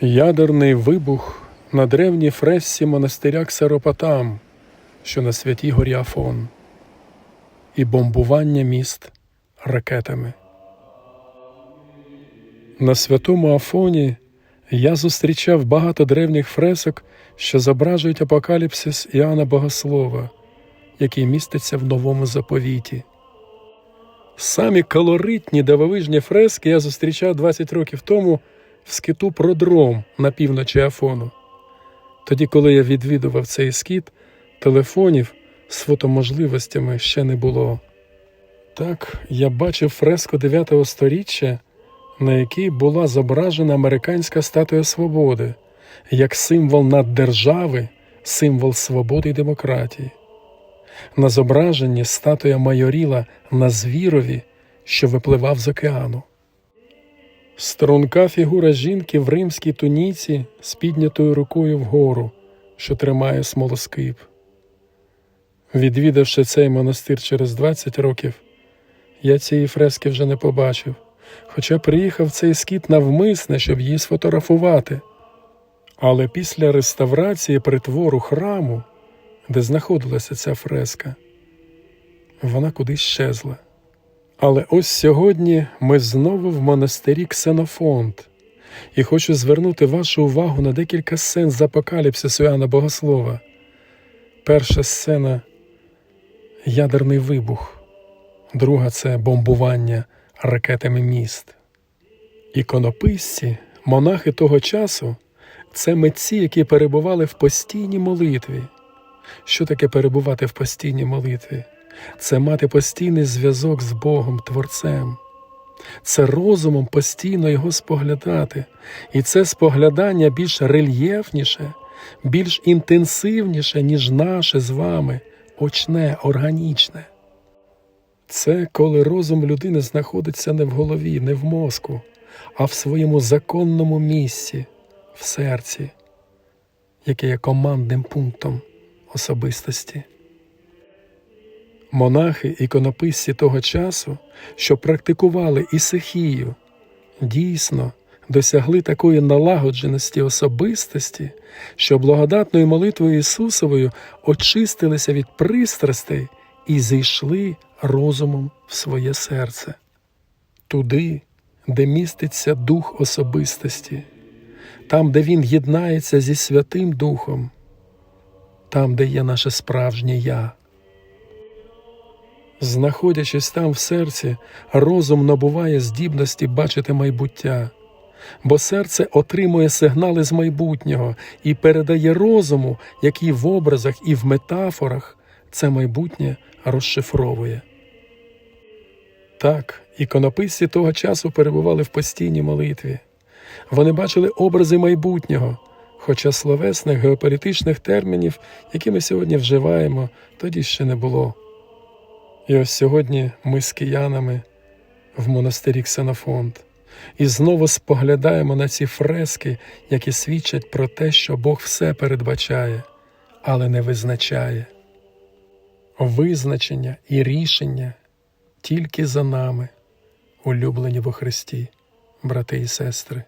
Ядерний вибух на древній фресці монастиря Ксеропотам, що на святій горі Афон, і бомбування міст ракетами. На святому Афоні я зустрічав багато древніх фресок, що зображують апокаліпсис Іоанна Богослова, який міститься в новому заповіті. Самі колоритні дивовижні фрески я зустрічав 20 років тому в скиту Продром на півночі Афону. Тоді, коли я відвідував цей скіт, телефонів з фотоможливостями ще не було. Так, я бачив фреску 9 сторіччя, на якій була зображена американська статуя свободи як символ наддержави, символ свободи і демократії. На зображенні статуя майоріла на звірові, що випливав з океану. Струнка фігура жінки в римській туніці з піднятою рукою вгору, що тримає смолоскип. Відвідавши цей монастир через 20 років, я цієї фрески вже не побачив, хоча приїхав цей скіт навмисне, щоб її сфотографувати. Але після реставрації притвору храму, де знаходилася ця фреска, вона кудись щезла. Але ось сьогодні ми знову в монастирі Ксенофонт, і хочу звернути вашу увагу на декілька сцен з апокаліпсису Іоанна Богослова. Перша сцена ядерний вибух, друга це бомбування ракетами міст. Іконописці, монахи того часу це митці, які перебували в постійній молитві. Що таке перебувати в постійній молитві? Це мати постійний зв'язок з Богом, Творцем. Це розумом постійно його споглядати. І це споглядання більш рельєфніше, більш інтенсивніше, ніж наше з вами, очне, органічне. Це коли розум людини знаходиться не в голові, не в мозку, а в своєму законному місці, в серці, яке є командним пунктом особистості. Монахи іконописці того часу, що практикували ісихію, дійсно досягли такої налагодженості особистості, що благодатною молитвою Ісусовою очистилися від пристрастей і зійшли розумом в своє серце, туди, де міститься дух особистості, там, де він єднається зі Святим Духом, там, де є наше справжнє Я. Знаходячись там в серці, розум набуває здібності бачити майбуття, бо серце отримує сигнали з майбутнього і передає розуму, який в образах і в метафорах це майбутнє розшифровує. Так, іконописці того часу перебували в постійній молитві. Вони бачили образи майбутнього, хоча словесних геополітичних термінів, які ми сьогодні вживаємо, тоді ще не було. І ось сьогодні ми з киянами в монастирі Ксенофонт і знову споглядаємо на ці фрески, які свідчать про те, що Бог все передбачає, але не визначає. Визначення і рішення тільки за нами, улюблені во Христі, брати і сестри.